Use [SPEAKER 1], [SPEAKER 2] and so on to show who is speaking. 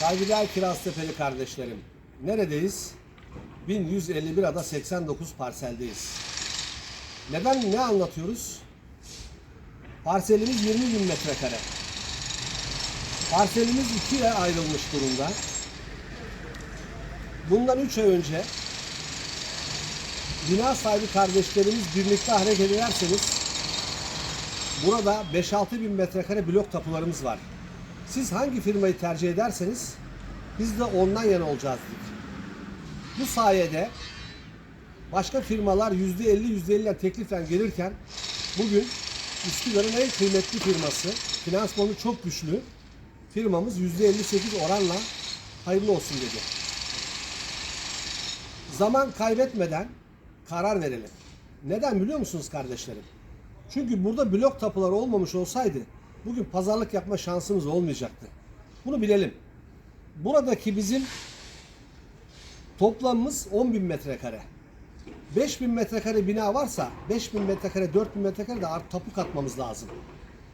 [SPEAKER 1] Saygıdeğer Kiraztepe'li kardeşlerim. Neredeyiz? 1151 ada 89 parseldeyiz. Neden ne anlatıyoruz? Parselimiz 20 bin metrekare. Parselimiz ikiye ayrılmış durumda. Bundan 3 ay önce bina sahibi kardeşlerimiz birlikte hareket ederseniz burada 5-6 bin metrekare blok tapularımız var. Siz hangi firmayı tercih ederseniz biz de ondan yana olacağız dedik. Bu sayede başka firmalar %50 %50'ler teklifle gelirken bugün Üsküdar'ın en kıymetli firması, finansmanı çok güçlü firmamız %58 oranla hayırlı olsun dedi. Zaman kaybetmeden karar verelim. Neden biliyor musunuz kardeşlerim? Çünkü burada blok tapuları olmamış olsaydı bugün pazarlık yapma şansımız olmayacaktı. Bunu bilelim. Buradaki bizim toplamımız 10 bin metrekare. 5000 metrekare bina varsa 5000 metrekare 4000 metrekare de art tapu katmamız lazım.